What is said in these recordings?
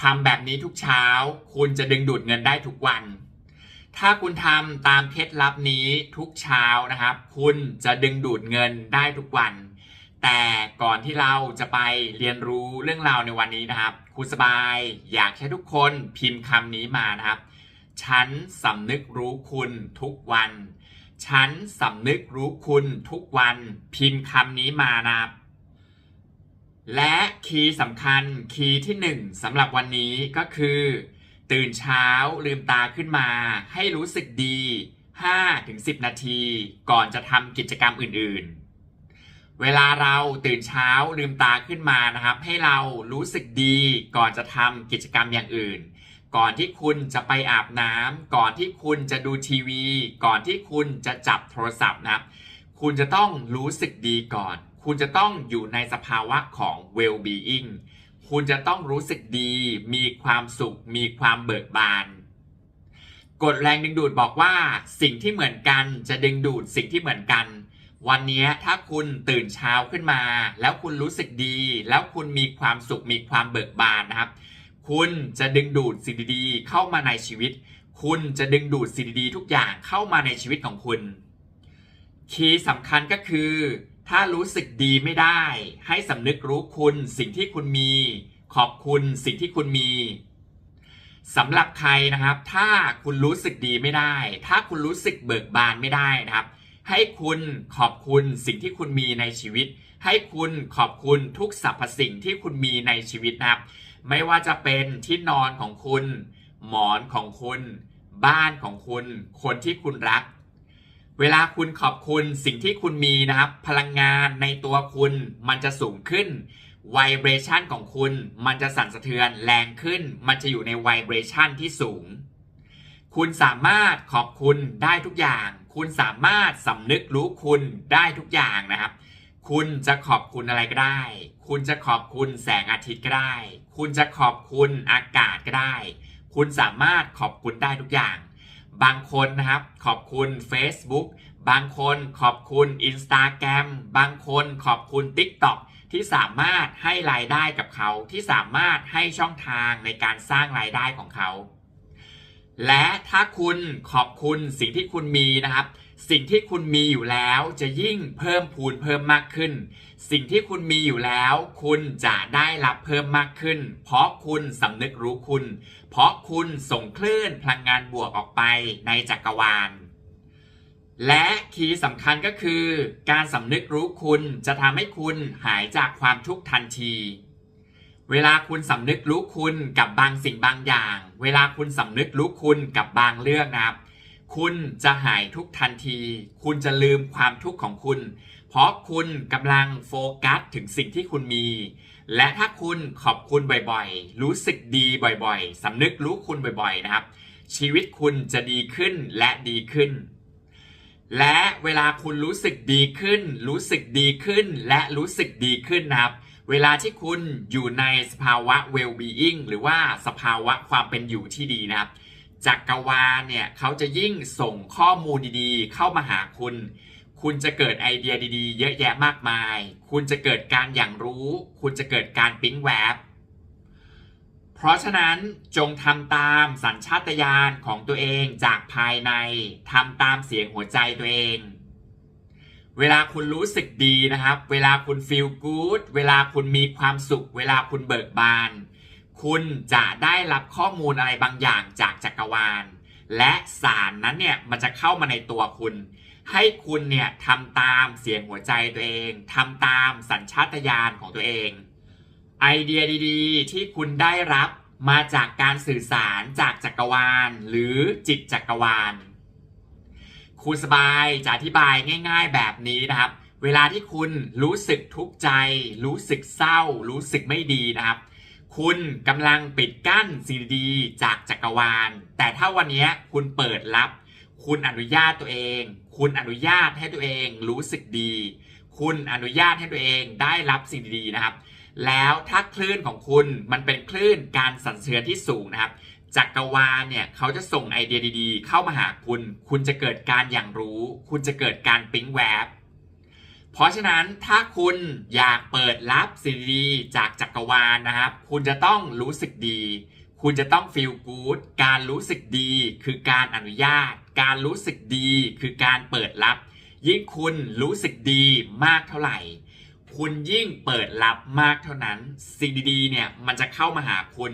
ทำแบบนี้ทุกเช้า คุณจะดึงดูดเงินได้ทุกวัน ถ้าคุณทำตามเคล็ดลับนี้ทุกเช้านะครับ คุณจะดึงดูดเงินได้ทุกวัน แต่ก่อนที่เราจะไปเรียนรู้เรื่องราวในวันนี้นะครับครูสบายอยากให้ทุกคนพิมพ์คำนี้มานะครับ ฉันสำนึกรู้คุณทุกวัน ฉันสำนึกรู้คุณทุกวัน พิมพ์คำนี้มานะครับ และคีย์สำคัญคีย์ที่หนึ่งสำหรับวันนี้ก็คือ ตื่นเช้าลืมตาขึ้นมาให้รู้สึกดี 5-10 นาที ก่อนจะทำกิจกรรมอื่น ๆ เวลาเราตื่นเช้าลืมตาขึ้นมานะครับ ให้เรารู้สึกดีก่อนจะทำกิจกรรมอย่างอื่น ก่อนที่คุณจะไปอาบน้ำก่อนที่คุณจะดูทีวี ก่อนที่คุณจะจับโทรศัพท์นะครับ คุณจะต้องรู้สึกดีก่อน คุณจะต้องอยู่ในสภาวะของ well-being คุณจะต้องรู้สึกดี มีความสุข มีความเบิกบานกฎแรงดึงดูดบอกว่าสิ่งที่เหมือนกันจะดึงดูดสิ่งที่เหมือนกัน วันนี้ถ้าคุณตื่นเช้าขึ้นมา แล้วคุณรู้สึกดี แล้วคุณมีความสุขมีความเบิกบานนะครับ คุณจะดึงดูดสิ่งดีๆ เข้ามาในชีวิต คุณจะดึงดูดสิ่งดีๆ ทุกอย่างเข้ามาในชีวิตของคุณ คีย์สำคัญก็คือ ถ้ารู้สึกดีไม่ได้ ให้สำนึกรู้คุณสิ่งที่คุณมี ขอบคุณสิ่งที่คุณมีสำหรับใครนะครับ ถ้าคุณรู้สึกดีไม่ได้ ถ้าคุณรู้สึกเบิกบานไม่ได้นะครับ ให้คุณขอบคุณสิ่งที่คุณมีในชีวิต ให้คุณขอบคุณทุกสรรพสิ่งที่คุณมีในชีวิตนะครับ ไม่ว่าจะเป็นที่นอนของคุณ หมอนของคุณ บ้านของคุณ คนที่คุณรัก เวลาคุณขอบคุณสิ่งที่คุณมีนะครับ พลังงานในตัวคุณมันจะสูงขึ้นไวเบรชันของคุณมันจะสั่นสะเทือนแรงขึ้น มันจะอยู่ในไวเบรชันที่สูง คุณสามารถขอบคุณได้ทุกอย่าง คุณสามารถสำนึกรู้คุณได้ทุกอย่างนะครับ คุณจะขอบคุณอะไรก็ได้ คุณจะขอบคุณแสงอาทิตย์ก็ได้ คุณจะขอบคุณอากาศก็ได้ คุณสามารถขอบคุณได้ทุกอย่าง บางคนนะครับขอบคุณ Facebook บางคนขอบคุณ Instagram บางคนขอบคุณ TikTok ที่สามารถให้รายได้กับเขาที่สามารถให้ช่องทางในการสร้างรายได้ของเขา และถ้าคุณขอบคุณสิ่งที่คุณมีนะครับ สิ่งที่คุณมีอยู่แล้วจะยิ่งเพิ่มพูนเพิ่มมากขึ้น สิ่งที่คุณมีอยู่แล้ว คุณจะได้รับเพิ่มมากขึ้น เพราะคุณสำนึกรู้คุณ เพราะคุณส่งคลื่นพลังงานบวกออกไปในจักรวาล และคีย์สำคัญก็คือ การสำนึกรู้คุณจะทำให้คุณหายจากความทุกข์ทันทีเวลาคุณสำนึกรู้คุณกับบางสิ่งบางอย่าง เวลาคุณสำนึกรู้คุณกับบางเรื่องนะครับ คุณจะหายทุกทันที คุณจะลืมความทุกข์ของคุณ เพราะคุณกำลังโฟกัสถึงสิ่งที่คุณมี และถ้าคุณขอบคุณบ่อยๆ รู้สึกดีบ่อยๆสำนึกรู้คุณบ่อยๆนะครับ ชีวิตคุณจะดีขึ้นและดีขึ้น และเวลาคุณรู้สึกดีขึ้น รู้สึกดีขึ้น และรู้สึกดีขึ้นนะครับ เวลาที่คุณอยู่ในสภาวะ well-being หรือว่าสภาวะความเป็นอยู่ที่ดีนะครับ จักรวาลเนี่ยเขาจะยิ่งส่งข้อมูลดีๆ เข้ามาหาคุณ คุณจะเกิดไอเดียดีๆ เยอะแยะมากมาย คุณจะเกิดการอย่างรู้ คุณจะเกิดการปิ๊งแวบ เพราะฉะนั้นจงทำตามสัญชาตญาณของตัวเองจากภายในทำตามเสียงหัวใจตัวเองเวลาคุณรู้สึกดีนะครับ เวลาคุณ feel good เวลาคุณมีความสุข เวลาคุณเบิกบาน คุณจะได้รับข้อมูลอะไรบางอย่างจากจักรวาล และสารนั้นเนี่ยมันจะเข้ามาในตัวคุณ ให้คุณเนี่ยทำตามเสียงหัวใจตัวเองทำตามสัญชาตญาณของตัวเอง ไอเดียดีๆ ที่คุณได้รับมาจากการสื่อสารจากจักรวาล หรือจิตจักรวาลครูสบายจะอธิบายง่าย ๆ แบบนี้นะครับ เวลาที่คุณรู้สึกทุกข์ใจ รู้สึกเศร้า รู้สึกไม่ดีนะครับ คุณกำลังปิดกั้นสิ่งดีจากจักรวาล แต่ถ้าวันนี้คุณเปิดรับ คุณอนุญาตตัวเอง คุณอนุญาตให้ตัวเองรู้สึกดี คุณอนุญาตให้ตัวเองได้รับสิ่งดีนะครับ แล้วถ้าคลื่นของคุณมันเป็นคลื่นการสั่นเทือนที่สูงนะครับจักรวาลเนี่ยเขาจะส่งไอเดียดีๆ เข้ามาหาคุณ คุณจะเกิดการอย่างรู้ คุณจะเกิดการปิ๊งแวบ เพราะฉะนั้นถ้าคุณอยากเปิดรับสิ่งดีจากจักรวาลนะครับ คุณจะต้องรู้สึกดี คุณจะต้อง feel good การรู้สึกดีคือการอนุญาต การรู้สึกดีคือการเปิดรับ ยิ่งคุณรู้สึกดีมากเท่าไหร่ คุณยิ่งเปิดรับมากเท่านั้น สิ่งดีๆเนี่ยมันจะเข้ามาหาคุณ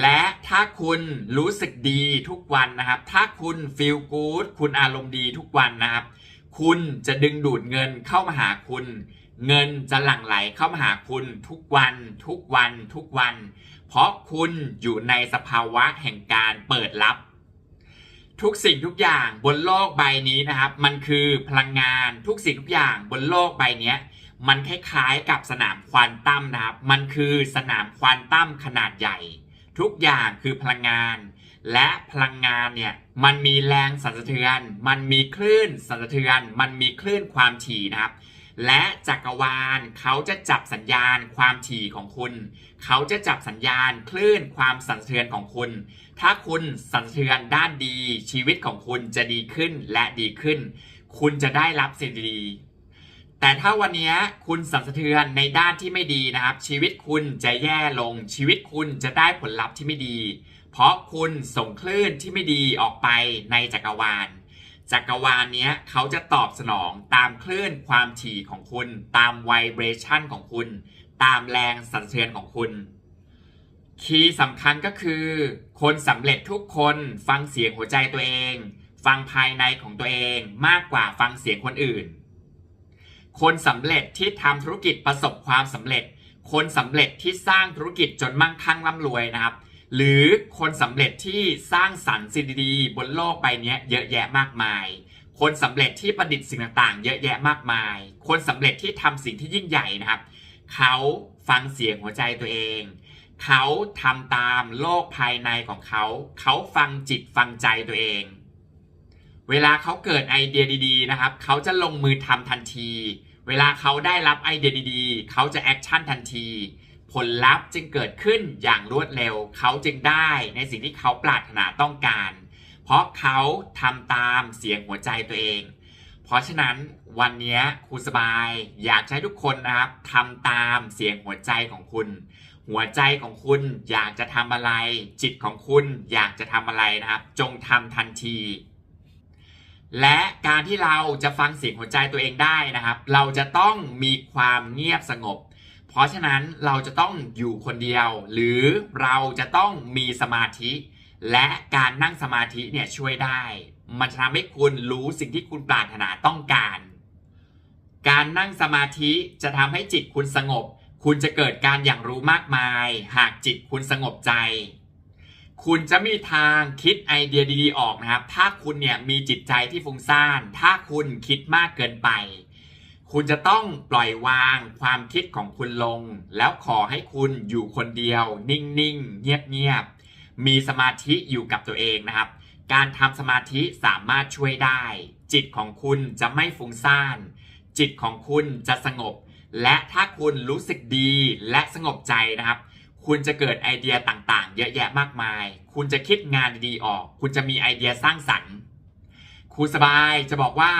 และถ้าคุณรู้สึกดีทุกวันนะครับ ถ้าคุณ feel good คุณอารมณ์ดีทุกวันนะครับ คุณจะดึงดูดเงินเข้ามาหาคุณ เงินจะหลั่งไหลเข้ามาหาคุณทุกวัน ทุกวัน ทุกวัน เพราะคุณอยู่ในสภาวะแห่งการเปิดรับ ทุกสิ่งทุกอย่างบนโลกใบนี้นะครับ มันคือพลังงานทุกสิ่งทุกอย่างบนโลกใบนี้มันคล้ายๆกับสนามควอนตัมนะครับ มันคือสนามควอนตัมขนาดใหญ่ ทุกอย่างคือพลังงาน และพลังงานเนี่ยมันมีแรงสั่นสะเทือน มันมีคลื่นสั่นสะเทือน มันมีคลื่นความถี่นะครับ และจักรวาลเขาจะจับสัญญาณความถี่ของคุณ เขาจะจับสัญญาณคลื่นความสั่นสะเทือนของคุณ ถ้าคุณสั่นสะเทือนด้านดี ชีวิตของคุณจะดีขึ้นและดีขึ้น คุณจะได้รับสิ่งดี แต่ถ้าวันนี้คุณสั่นสะเทือนในด้านที่ไม่ดีนะครับ ชีวิตคุณจะแย่ลง ชีวิตคุณจะได้ผลลัพธ์ที่ไม่ดี เพราะคุณส่งคลื่นที่ไม่ดีออกไปในจักรวาล จักรวาลเนี้ยเขาจะตอบสนองตามคลื่นความถี่ของคุณ ตามไวเบรชันของคุณ ตามแรงสั่นสะเทือนของคุณ คีย์สำคัญก็คือ คนสำเร็จทุกคนฟังเสียงหัวใจตัวเอง ฟังภายในของตัวเองมากกว่าฟังเสียงคนอื่น คนสำเร็จที่ทำธุรกิจประสบความสำเร็จ คนสำเร็จที่สร้างธุรกิจจนมั่งคั่งร่ำรวยนะครับ หรือคนสำเร็จที่สร้างสรรค์สิ่งดีๆบนโลกใบนี้เยอะแยะมากมาย คนสำเร็จที่ประดิษฐ์สิ่งต่างๆ เยอะแยะมากมาย คนสำเร็จที่ทำสิ่งที่ยิ่งใหญ่นะครับ เขาฟังเสียงหัวใจตัวเองเขาทำตามโลกภายในของเขา เขาฟังจิตฟังใจตัวเอง เวลาเขาเกิดไอเดียดี ๆ นะครับ เขาจะลงมือทำทันที เวลาเขาได้รับไอเดียดีๆ เขาจะแอคชั่นทันที ผลลัพธ์จึงเกิดขึ้นอย่างรวดเร็ว เขาจึงได้ในสิ่งที่เขาปรารถนาต้องการ เพราะเขาทำตามเสียงหัวใจตัวเอง เพราะฉะนั้นวันนี้ครูสบายอยากให้ทุกคนนะครับทำตามเสียงหัวใจของคุณ หัวใจของคุณอยากจะทำอะไร จิตของคุณอยากจะทำอะไรนะครับ จงทำทันที และการที่เราจะฟังเสียงหัวใจตัวเองได้นะครับ เราจะต้องมีความเงียบสงบ เพราะฉะนั้นเราจะต้องอยู่คนเดียว หรือเราจะต้องมีสมาธิ และการนั่งสมาธิเนี่ยช่วยได้ มันจะทำให้คุณรู้สิ่งที่คุณปรารถนาต้องการ การนั่งสมาธิจะทำให้จิตคุณสงบ คุณจะเกิดการอย่างรู้มากมาย หากจิตคุณสงบใจ คุณจะมีทางคิดไอเดียดีๆออกนะครับ ถ้าคุณเนี่ยมีจิตใจที่ฟุ้งซ่าน ถ้าคุณคิดมากเกินไป คุณจะต้องปล่อยวางความคิดของคุณลง แล้วขอให้คุณอยู่คนเดียว นิ่งๆ เงียบๆ มีสมาธิอยู่กับตัวเองนะครับ การทำสมาธิสามารถช่วยได้ จิตของคุณจะไม่ฟุ้งซ่าน จิตของคุณจะสงบ และถ้าคุณรู้สึกดีและสงบใจนะครับ คุณจะเกิดไอเดียต่างๆ เยอะแยะมากมาย คุณจะคิดงานดีๆออก คุณจะมีไอเดียสร้างสรรค์ครูสบายจะบอกว่า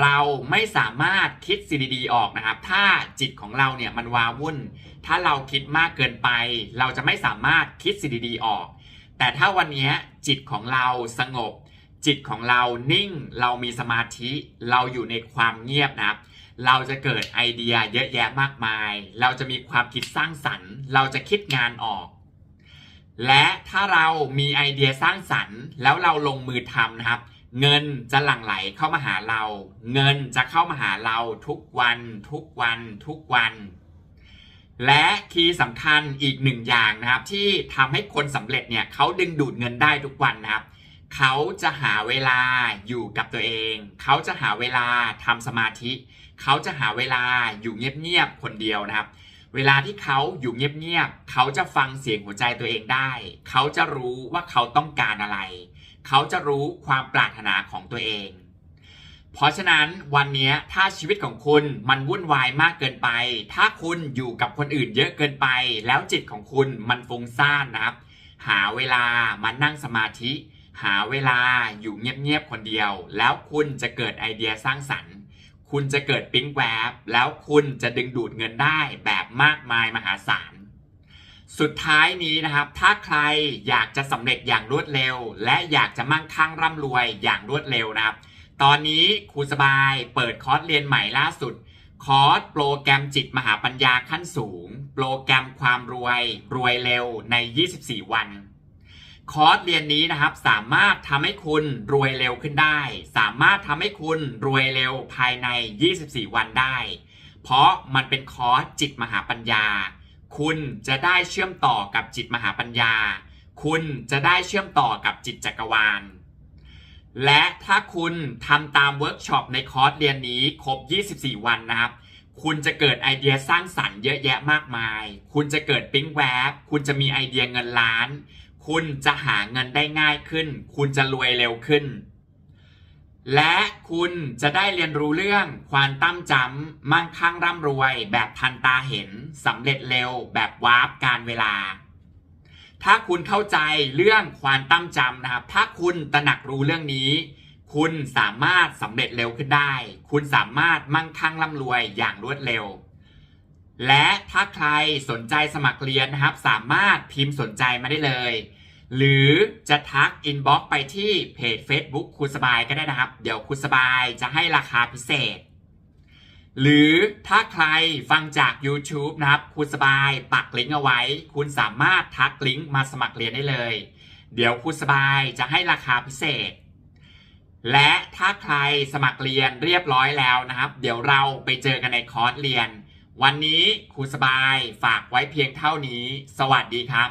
เราไม่สามารถคิดสิ่งดีๆออกนะครับ ถ้าจิตของเราเนี่ยมันวาวุ่น ถ้าเราคิดมากเกินไป เราจะไม่สามารถคิดสิ่งดีๆออก แต่ถ้าวันนี้จิตของเราสงบ จิตของเรานิ่ง เรามีสมาธิ เราอยู่ในความเงียบนะครับ เราจะเกิดไอเดียเยอะแยะมากมาย เราจะมีความคิดสร้างสรรค์ เราจะคิดงานออก และถ้าเรามีไอเดียสร้างสรรค์ แล้วเราลงมือทำนะครับ เงินจะหลั่งไหลเข้ามาหาเรา เงินจะเข้ามาหาเราทุกวัน ทุกวัน ทุกวัน และคีย์สำคัญอีกหนึ่งอย่างนะครับ ที่ทำให้คนสำเร็จเนี่ยเขาดึงดูดเงินได้ทุกวันนะครับ เขาจะหาเวลาอยู่กับตัวเอง เขาจะหาเวลาทำสมาธิ เขาจะหาเวลาอยู่เงียบๆคนเดียวนะครับ เวลาที่เขาอยู่เงียบๆเขาจะฟังเสียงหัวใจตัวเองได้ เขาจะรู้ว่าเขาต้องการอะไร เขาจะรู้ความปรารถนาของตัวเอง เพราะฉะนั้นวันนี้ถ้าชีวิตของคุณมันวุ่นวายมากเกินไป ถ้าคุณอยู่กับคนอื่นเยอะเกินไป แล้วจิตของคุณมันฟุ้งซ่านนะครับ หาเวลามานั่งสมาธิ หาเวลาอยู่เงียบๆคนเดียว แล้วคุณจะเกิดไอเดียสร้างสรรค์ คุณจะเกิดปิ๊งแวบ แล้วคุณจะดึงดูดเงินได้แบบมากมายมหาศาลสุดท้ายนี้นะครับ ถ้าใครอยากจะสำเร็จอย่างรวดเร็ว และอยากจะมั่งคั่งร่ำรวยอย่างรวดเร็วนะครับ ตอนนี้ครูสบายเปิดคอร์สเรียนใหม่ล่าสุด คอร์สโปรแกรมจิตมหาปัญญาขั้นสูง โปรแกรมความรวย รวยเร็วใน 24 วัน คอร์สเรียนนี้นะครับ สามารถทำให้คุณรวยเร็วขึ้นได้ สามารถทำให้คุณรวยเร็วภายใน 24 วันได้ เพราะมันเป็นคอร์สจิตมหาปัญญา คุณจะได้เชื่อมต่อกับจิตมหาปัญญา คุณจะได้เชื่อมต่อกับจิตจักรวาล และถ้าคุณทำตามเวิร์กช็อปในคอร์สเรียนนี้ครบ 24 วันนะครับคุณจะเกิดไอเดียสร้างสรรค์เยอะแยะมากมาย คุณจะเกิดปิ๊งแวบ คุณจะมีไอเดียเงินล้าน คุณจะหาเงินได้ง่ายขึ้น คุณจะรวยเร็วขึ้น และคุณจะได้เรียนรู้เรื่องควานตั้มจำมั่งคั่งร่ำรวย แบบทันตาเห็นสำเร็จเร็ว แบบวาร์ปการเวลา ถ้าคุณเข้าใจเรื่องควานตั้มจำนะครับ ถ้าคุณตระหนักรู้เรื่องนี้ คุณสามารถสำเร็จเร็วขึ้นได้ คุณสามารถมั่งคั่งร่ำรวยอย่างรวดเร็วและถ้าใครสนใจสมัครเรียนนะครับ สามารถพิมพ์สนใจมาได้เลย หรือจะทักอินบ็อกไปที่เพจ Facebook ครูสบายก็ได้นะครับ เดี๋ยวครูสบายจะให้ราคาพิเศษ หรือถ้าใครฟังจาก YouTube นะครับครูสบายปักลิงก์เอาไว้ คุณสามารถทักลิงก์มาสมัครเรียนได้เลย เดี๋ยวครูสบายจะให้ราคาพิเศษ และถ้าใครสมัครเรียนเรียบร้อยแล้วนะครับ เดี๋ยวเราไปเจอกันในคอร์สเรียน วันนี้ครูสบายฝากไว้เพียงเท่านี้ สวัสดีครับ